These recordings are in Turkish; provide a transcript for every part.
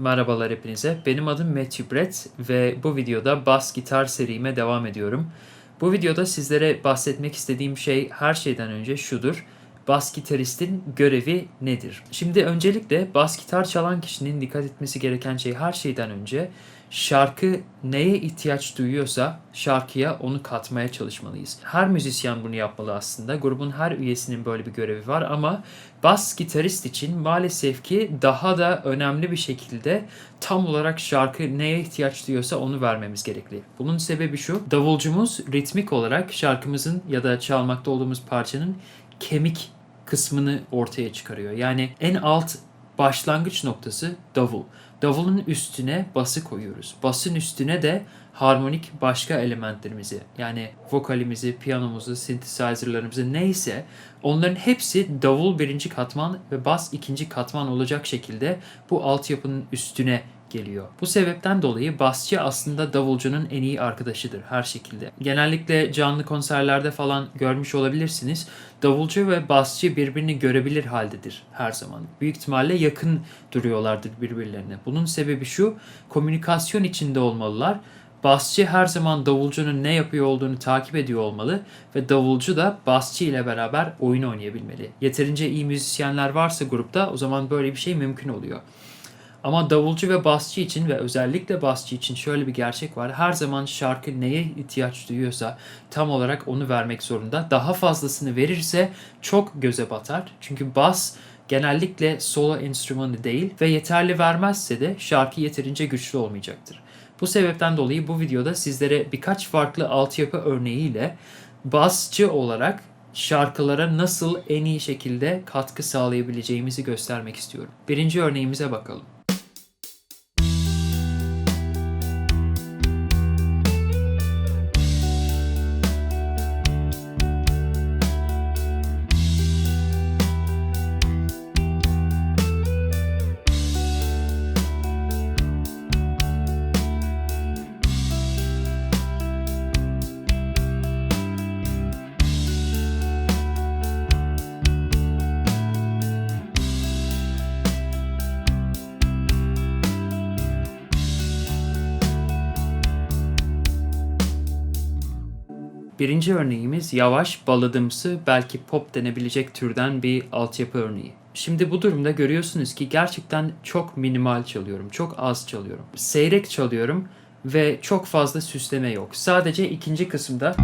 Merhabalar hepinize. Benim adım Matthew Brett ve bu videoda bas gitar serime devam ediyorum. Bu videoda sizlere bahsetmek istediğim şey her şeyden önce şudur. Bas gitaristin görevi nedir? Şimdi öncelikle bas gitar çalan kişinin dikkat etmesi gereken şey her şeyden önce şarkı neye ihtiyaç duyuyorsa şarkıya onu katmaya çalışmalıyız. Her müzisyen bunu yapmalı aslında. Grubun her üyesinin böyle bir görevi var ama bas gitarist için maalesef ki daha da önemli bir şekilde tam olarak şarkı neye ihtiyaç duyuyorsa onu vermemiz gerekli. Bunun sebebi şu. Davulcumuz ritmik olarak şarkımızın ya da çalmakta olduğumuz parçanın kemik kısmını ortaya çıkarıyor. Yani en alt başlangıç noktası davul. Davulun üstüne bası koyuyoruz. Basın üstüne de harmonik başka elementlerimizi yani vokalimizi, piyanomuzu, synthesizer'larımızı neyse onların hepsi davul birinci katman ve bas ikinci katman olacak şekilde bu altyapının üstüne geliyor. Bu sebepten dolayı basçı aslında davulcunun en iyi arkadaşıdır her şekilde. Genellikle canlı konserlerde falan görmüş olabilirsiniz. Davulcu ve basçı birbirini görebilir haldedir her zaman. Büyük ihtimalle yakın duruyorlardır birbirlerine. Bunun sebebi şu, komünikasyon içinde olmalılar. Basçı her zaman davulcunun ne yapıyor olduğunu takip ediyor olmalı ve davulcu da basçı ile beraber oyun oynayabilmeli. Yeterince iyi müzisyenler varsa grupta o zaman böyle bir şey mümkün oluyor. Ama davulcu ve basçı için ve özellikle basçı için şöyle bir gerçek var. Her zaman şarkı neye ihtiyaç duyuyorsa tam olarak onu vermek zorunda. Daha fazlasını verirse çok göze batar. Çünkü bas genellikle solo enstrümanı değil ve yeterli vermezse de şarkı yeterince güçlü olmayacaktır. Bu sebepten dolayı bu videoda sizlere birkaç farklı altyapı örneğiyle basçı olarak şarkılara nasıl en iyi şekilde katkı sağlayabileceğimizi göstermek istiyorum. Birinci örneğimize bakalım. Birinci örneğimiz yavaş, baladımsı, belki pop denebilecek türden bir altyapı örneği. Şimdi bu durumda görüyorsunuz ki gerçekten çok minimal çalıyorum, çok az çalıyorum. Seyrek çalıyorum ve çok fazla süsleme yok. Sadece ikinci kısımda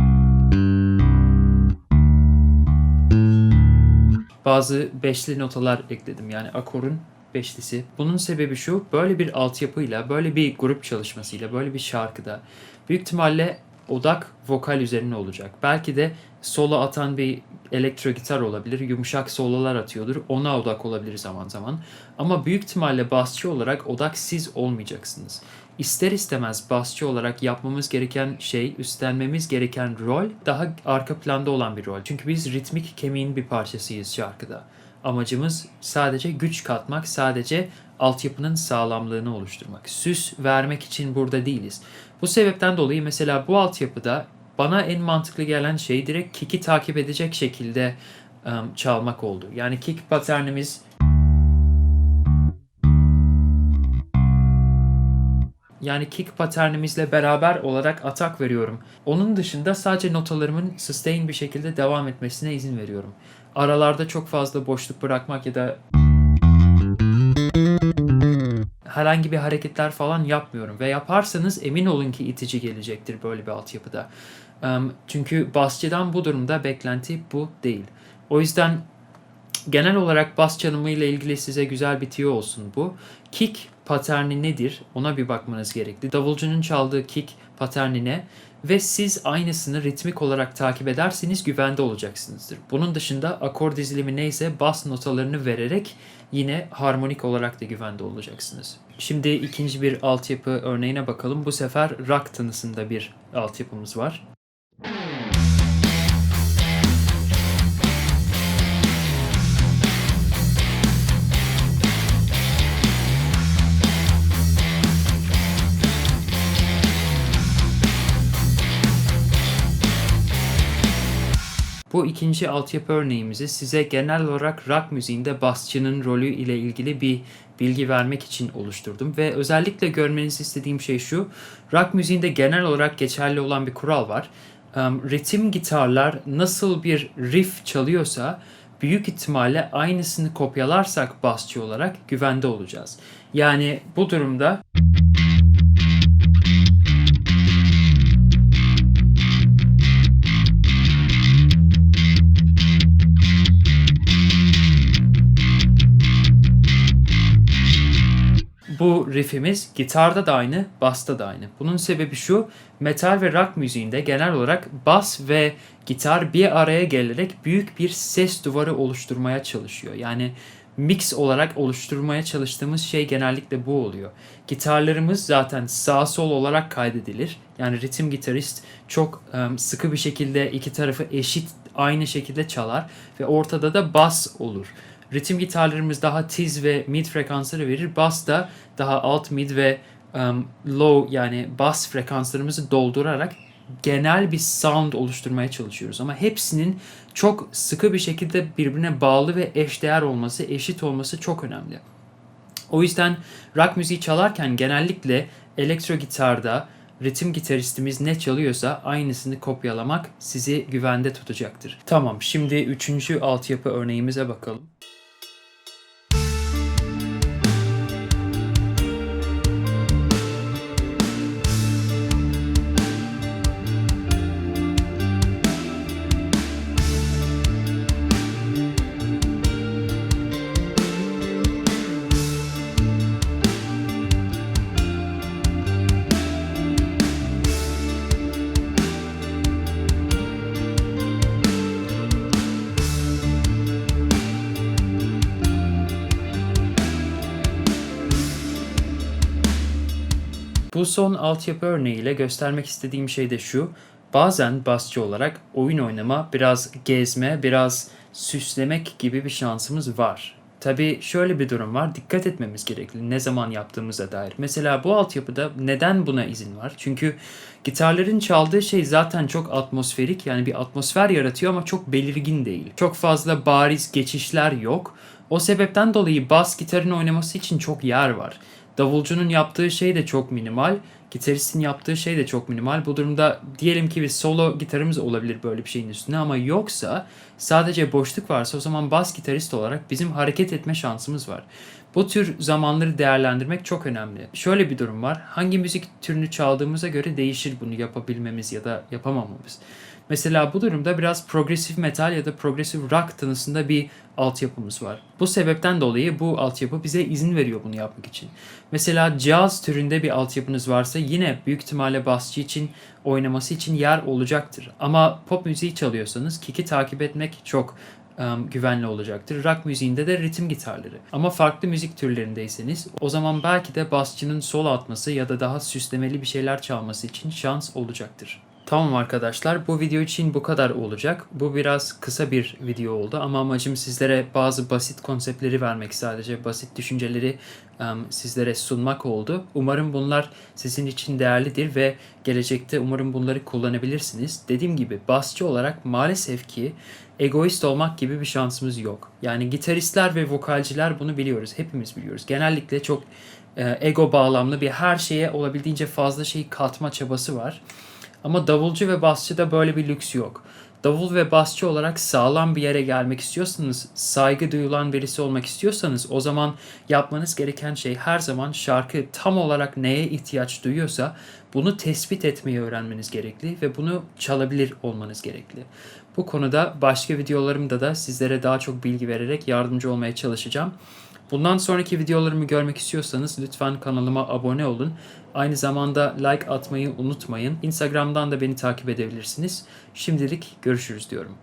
bazı beşli notalar ekledim. Yani akorun beşlisi. Bunun sebebi şu, böyle bir altyapıyla, böyle bir grup çalışmasıyla, böyle bir şarkıda büyük ihtimalle odak vokal üzerine olacak. Belki de solo atan bir elektro gitar olabilir, yumuşak sololar atıyordur. Ona odak olabilir zaman zaman. Ama büyük ihtimalle basçı olarak odak siz olmayacaksınız. İster istemez basçı olarak yapmamız gereken şey, üstlenmemiz gereken rol daha arka planda olan bir rol. Çünkü biz ritmik kemiğin bir parçasıyız şarkıda. Amacımız sadece güç katmak, sadece altyapının sağlamlığını oluşturmak. Süs vermek için burada değiliz. Bu sebepten dolayı mesela bu altyapıda bana en mantıklı gelen şey direkt kick'i takip edecek şekilde um, çalmak oldu. Yani kick paternimiz yani kick paternimizle beraber olarak atak veriyorum. Onun dışında sadece notalarımın sustain bir şekilde devam etmesine izin veriyorum. Aralarda çok fazla boşluk bırakmak ya da herhangi bir hareketler falan yapmıyorum. Ve yaparsanız emin olun ki itici gelecektir böyle bir altyapıda. Çünkü basçıdan bu durumda beklenti bu değil. O yüzden genel olarak bas çalımı ile ilgili size güzel bir tiyo olsun bu. Kick paterni nedir? Ona bir bakmanız gerekli. Davulcunun çaldığı kick paterni ne? Ve siz aynısını ritmik olarak takip ederseniz güvende olacaksınızdır. Bunun dışında akor dizilimi neyse bas notalarını vererek yine harmonik olarak da güvende olacaksınız. Şimdi ikinci bir altyapı örneğine bakalım. Bu sefer rock tınısında bir altyapımız var. Bu ikinci altyapı örneğimizi size genel olarak rock müziğinde basçının rolü ile ilgili bir bilgi vermek için oluşturdum ve özellikle görmenizi istediğim şey şu. Rock müziğinde genel olarak geçerli olan bir kural var. Ritim gitarlar nasıl bir riff çalıyorsa büyük ihtimalle aynısını kopyalarsak basçı olarak güvende olacağız. Yani bu durumda riffimiz gitarda da aynı, basta da aynı. Bunun sebebi şu, metal ve rock müziğinde genel olarak bas ve gitar bir araya gelerek büyük bir ses duvarı oluşturmaya çalışıyor. Yani mix olarak oluşturmaya çalıştığımız şey genellikle bu oluyor. Gitarlarımız zaten sağ sol olarak kaydedilir. Yani ritim gitarist çok sıkı bir şekilde iki tarafı eşit aynı şekilde çalar ve ortada da bas olur. Ritim gitarlarımız daha tiz ve mid frekansları verir. Bass da daha alt mid ve um, low yani bass frekanslarımızı doldurarak genel bir sound oluşturmaya çalışıyoruz. Ama hepsinin çok sıkı bir şekilde birbirine bağlı ve eşdeğer olması, eşit olması çok önemli. O yüzden rock müziği çalarken genellikle elektro gitarda ritim gitaristimiz ne çalıyorsa aynısını kopyalamak sizi güvende tutacaktır. Tamam şimdi üçüncü altyapı örneğimize bakalım. Bu son altyapı örneğiyle göstermek istediğim şey de şu. Bazen basçı olarak oyun oynama, biraz gezme, biraz süslemek gibi bir şansımız var. Tabii şöyle bir durum var. Dikkat etmemiz gerekli ne zaman yaptığımıza dair. Mesela bu altyapıda neden buna izin var? Çünkü gitarların çaldığı şey zaten çok atmosferik. Yani bir atmosfer yaratıyor ama çok belirgin değil. Çok fazla bariz geçişler yok. O sebepten dolayı bas gitarın oynaması için çok yer var. Davulcunun yaptığı şey de çok minimal. Gitaristin yaptığı şey de çok minimal. Bu durumda diyelim ki bir solo gitarımız olabilir böyle bir şeyin üstüne ama yoksa sadece boşluk varsa o zaman bas gitarist olarak bizim hareket etme şansımız var. Bu tür zamanları değerlendirmek çok önemli. Şöyle bir durum var. Hangi müzik türünü çaldığımıza göre değişir bunu yapabilmemiz ya da yapamamamız. Mesela bu durumda biraz progresif metal ya da progresif rock tınısında bir altyapımız var. Bu sebepten dolayı bu altyapı bize izin veriyor bunu yapmak için. Mesela jazz türünde bir altyapınız varsa yine büyük ihtimalle basçı için oynaması için yer olacaktır. Ama pop müziği çalıyorsanız kick'i takip etmek çok um, güvenli olacaktır. Rock müziğinde de ritim gitarları. Ama farklı müzik türlerindeyseniz o zaman belki de basçının sol atması ya da daha süslemeli bir şeyler çalması için şans olacaktır. Tamam arkadaşlar bu video için bu kadar olacak. Bu biraz kısa bir video oldu ama amacım sizlere bazı basit konseptleri vermek sadece basit düşünceleri um, sizlere sunmak oldu. Umarım bunlar sizin için değerlidir ve gelecekte umarım bunları kullanabilirsiniz. Dediğim gibi basçı olarak maalesef ki egoist olmak gibi bir şansımız yok. Yani gitaristler ve vokalciler bunu biliyoruz. Hepimiz biliyoruz. Genellikle çok e, ego bağlamlı bir her şeye olabildiğince fazla şey katma çabası var. Ama davulcu ve basçıda böyle bir lüks yok. Davul ve basçı olarak sağlam bir yere gelmek istiyorsanız, saygı duyulan birisi olmak istiyorsanız o zaman yapmanız gereken şey her zaman şarkı tam olarak neye ihtiyaç duyuyorsa bunu tespit etmeyi öğrenmeniz gerekli ve bunu çalabilir olmanız gerekli. Bu konuda başka videolarımda da sizlere daha çok bilgi vererek yardımcı olmaya çalışacağım. Bundan sonraki videolarımı görmek istiyorsanız lütfen kanalıma abone olun. Aynı zamanda like atmayı unutmayın. Instagram'dan da beni takip edebilirsiniz. Şimdilik görüşürüz diyorum.